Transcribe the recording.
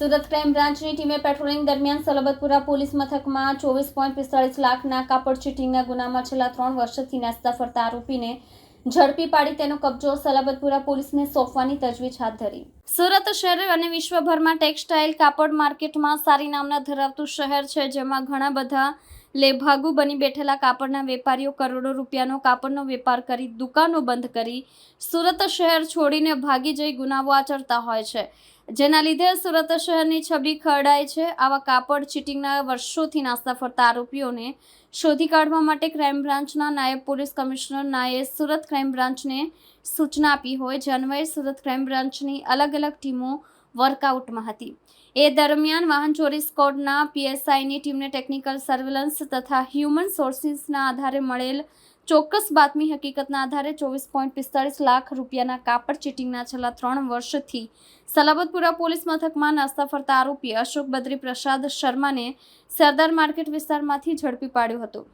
Surat crime બ્રાન્ચની ટીમે patrolling દરમિયાન સલબતપુરા પોલીસ મથકમાં ચોવીસ પોઈન્ટ પિસ્તાળીસ લાખના કાપડ ચીટિંગના ગુનામાં છેલ્લા ત્રણ વર્ષથી નાસ્તા ફરતા આરોપીને ઝડપી પાડી તેનો કબજો સલાબતપુરા પોલીસને સોંપવાની તજવીજ હાથ ધરી. સુરત શહેર અને વિશ્વભરમાં ટેક્સટાઇલ કાપડ માર્કેટમાં સારી નામના ધરાવતું શહેર છે, જેમાં ઘણા બધા લેભાગુ બની બેઠેલા કાપડના વેપારીઓ કરોડો રૂપિયાનો કાપડનો વેપાર કરી દુકાનો બંધ કરી સુરત શહેર છોડીને ભાગી જઈ ગુનાઓ આચરતા હોય છે. જેના લીધે સુરત શહેરની છબી ખરડાય છે. આવા કાપડ ચીટિંગના વર્ષોથી નાસ્તા ફરતા આરોપીઓને શોધી કાઢવા માટે ક્રાઇમ બ્રાન્ચના નાયબ પોલીસ કમિશનર નાએ સુરત ક્રાઇમ બ્રાન્ચને સૂચના આપી હોય. જે અન્વયે સુરત ક્રાઇમ બ્રાન્ચની અલગ અલગ ટીમો વર્કઆઉટમાં હતી. એ દરમિયાન વાહન ચોરી સ્કોડના પીએસઆઈની ટીમને ટેકનિકલ સર્વેલન્સ તથા હ્યુમન સોર્સિસના આધારે મળેલ ચોક્કસ બાતમી હકીકતના આધારે ચોવીસ પોઈન્ટ પિસ્તાળીસ લાખ રૂપિયાના કાપડ ચીટિંગના છેલ્લા ત્રણ વર્ષથી સલાબતપુરા પોલીસ મથકમાં નાસ્તા ફરતા આરોપી અશોક બદ્રી પ્રસાદ શર્માને સરદાર માર્કેટ વિસ્તારમાંથી ઝડપી પાડ્યો હતો.